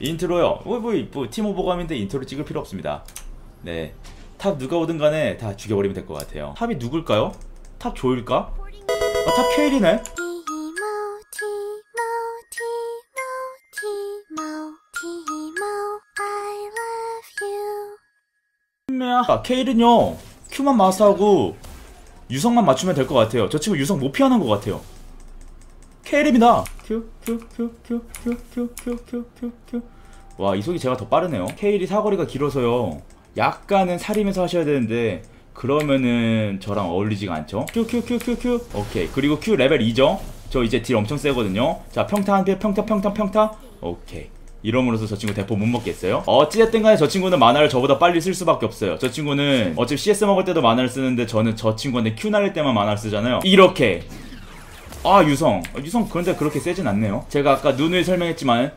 인트로요. 뭐, 뭐, 뭐, 팀 오버감인데 인트로 찍을 필요 없습니다. 네. 탑 누가 오든 간에 다 죽여버리면 될 것 같아요. 탑이 누굴까요? 탑 조일까? 아, 탑 케일이네? 아, 케일은요. Q만 마스하고 유성만 맞추면 될 것 같아요. 저 친구 유성 못 피하는 것 같아요. 케일입니다. Q, Q, Q, Q, Q, Q, Q, Q, Q, Q. 와, 이속이 제가 더 빠르네요. 케일이 사거리가 길어서요. 약간은 살이면서 하셔야 되는데 그러면은 저랑 어울리지가 않죠. Q, Q, Q, Q. 오케이. 그리고 Q 레벨 2죠. 저 이제 딜 엄청 세거든요. 자, 평타 한 개, 평타, 평타, 평타. 오케이. 이러므로써 저 친구 대포 못 먹겠어요? 어찌됐든 간에 저 친구는 만화를 저보다 빨리 쓸 수밖에 없어요. 저 친구는 어차피 CS 먹을 때도 만화를 쓰는데 저는 저 친구한테 Q 날릴 때만 만화를 쓰잖아요. 이렇게. 아, 유성. 어, 유성 그런데 그렇게 세진 않네요. 제가 아까 누누이 설명했지만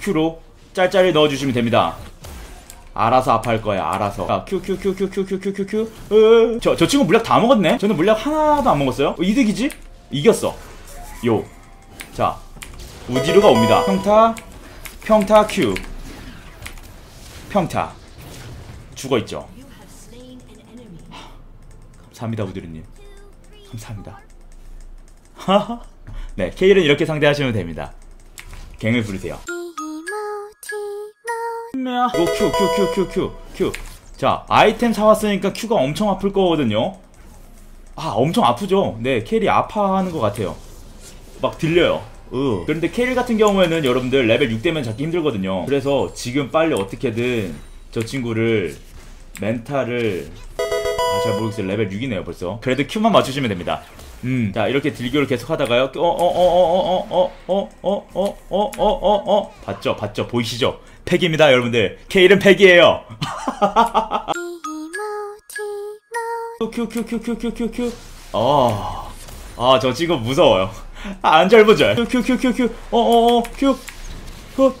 Q로 짤짤이 넣어주시면 됩니다. 알아서 아파할 거야, 알아서. 자, Q, Q, Q, Q, Q, Q, Q, Q, Q. 으, 저, 저 친구 물약 다 먹었네? 저는 물약 하나도 안 먹었어요? 어, 이득이지? 이겼어. 요. 자, 우디르가 옵니다. 평타, 평타 Q. 평타. 죽어있죠. 감사합니다, 우디르님. 감사합니다. 네, K는 이렇게 상대하시면 됩니다. 갱을 부르세요. 오 Q Q Q Q Q Q. 자 아이템 사왔으니까 Q가 엄청 아플 거거든요. 아 엄청 아프죠? 네 캐리 아파하는 것 같아요. 막 들려요. 으. 그런데 캐리 같은 경우에는 여러분들 레벨 6 되면 잡기 힘들거든요. 그래서 지금 빨리 어떻게든 저 친구를 멘탈을 아 잘 모르겠어요. 레벨 6이네요 벌써. 그래도 Q만 맞추시면 됩니다 음, 자 이렇게 딜교를 계속 하다가요. 어, 어, 어, 어, 어, 어, 어, 어, 어, 어, 어, 어, 어, 봤죠, 봤죠, 보이시죠? 팩입니다, 여러분들. K는 팩이에요. Timo, Timo, 큐, 큐, 큐, 큐, 큐, 큐, 큐. 아, 아, 저 지금 무서워요. 아, 안절부절. 큐, 큐, 큐, 큐, 큐. 어, 어, 어, 큐, 큐.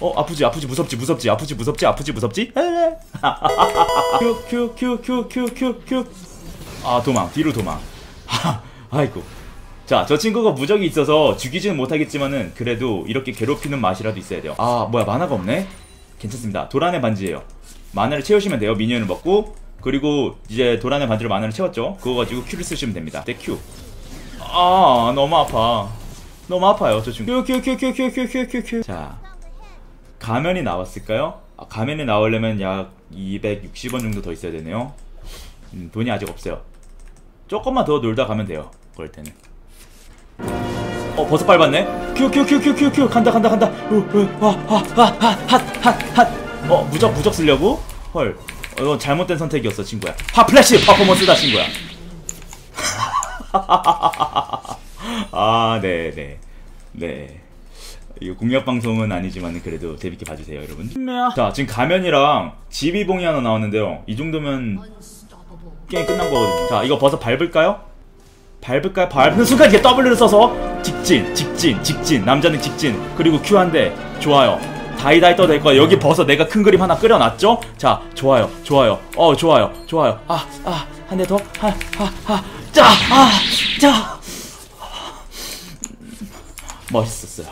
어, 아프지, 아프지, 무섭지, 무섭지, 아프지, 무섭지, 아프지, 무섭지. 에레. 큐, 큐, 큐, 큐, 큐, 큐, 큐. 아, 도망, 뒤로 도망. 아이고. 자, 저 친구가 무적이 있어서 죽이지는 못하겠지만은 그래도 이렇게 괴롭히는 맛이라도 있어야 돼요. 아, 뭐야, 만화가 없네? 괜찮습니다. 도란의 반지예요. 만화를 채우시면 돼요. 미니언을 먹고 그리고 이제 도란의 반지로 만화를 채웠죠. 그거 가지고 Q를 쓰시면 됩니다. 네, Q. 아, 너무 아파. 너무 아파요, 저 친구. Q, Q, Q, Q, Q, Q, Q, Q. 자, 가면이 나왔을까요? 아, 가면이 나오려면 약 260원 정도 더 있어야 되네요. 음, 돈이 아직 없어요. 조금만 더 놀다 가면 돼요. 그럴 때는. 어 벌써 밟았네. 큐큐큐큐큐큐 간다 간다 간다. 와하하핫핫핫. 어 무적 무적 쓰려고? 헐. 어, 이건 잘못된 선택이었어 친구야. 하 플래시 퍼포먼스다 친구야. 아 네네 네. 이거 공략 방송은 아니지만 그래도 재밌게 봐주세요 여러분. 자 지금 가면이랑 지비봉이 하나 나왔는데요. 이 정도면 게임 끝난 거거든요. 자, 이거 버섯 밟을까요? 밟을까요? 밟는 순간 이렇게 W를 써서 직진, 직진, 직진. 남자는 직진. 그리고 Q 한 대. 좋아요. 다이다이 떠도 될 거야. 여기 버섯 내가 큰 그림 하나 끓여놨죠? 자, 좋아요, 좋아요. 어, 좋아요, 좋아요. 아, 아, 한 대 더. 하, 하, 하. 자, 아, 자. 멋있었어요.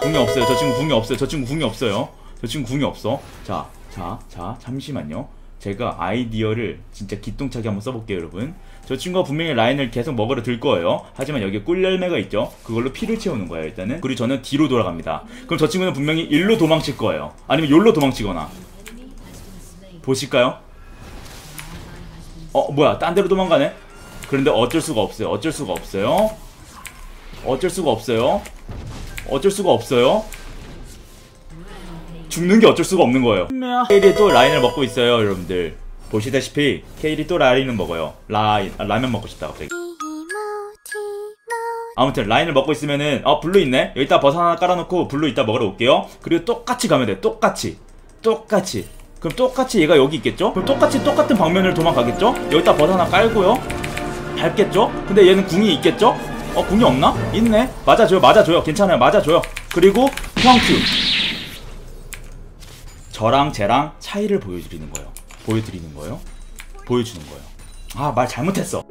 궁이 없어요. 저 친구 궁이 없어요. 저 친구 궁이 없어요. 저 친구 궁이 없어. 자, 자, 자, 잠시만요. 제가 아이디어를 진짜 기똥차게 한번 써볼게요, 여러분. 저 친구가 분명히 라인을 계속 먹으러 들 거예요. 하지만 여기에 꿀열매가 있죠. 그걸로 피를 채우는 거예요, 일단은. 그리고 저는 뒤로 돌아갑니다. 그럼 저 친구는 분명히 일로 도망칠 거예요. 아니면 요로 도망치거나. 보실까요? 어, 뭐야, 딴 데로 도망가네? 그런데 어쩔 수가 없어요. 어쩔 수가 없어요. 어쩔 수가 없어요. 어쩔 수가 없어요. 죽는 게 어쩔 수가 없는 거예요. 케일이 또 라인을 먹고 있어요, 여러분들. 보시다시피 케일이 또 라인을 먹어요. 라인, 아, 라면 먹고 싶다 갑자기. 아무튼 라인을 먹고 있으면은 어 블루 있네. 여기다 버섯 하나 깔아놓고 블루 이따 먹으러 올게요. 그리고 똑같이 가면 돼. 똑같이, 똑같이. 그럼 똑같이 얘가 여기 있겠죠? 그럼 똑같이 똑같은 방면을 도망가겠죠? 여기다 버섯 하나 깔고요. 밟겠죠? 근데 얘는 궁이 있겠죠? 어 궁이 없나? 있네. 맞아줘요, 맞아줘요. 괜찮아요, 맞아줘요. 그리고 평큐. 저랑 쟤랑 차이를 보여드리는 거예요. 보여드리는 거예요. 보여주는 거예요. 아, 말 잘못했어.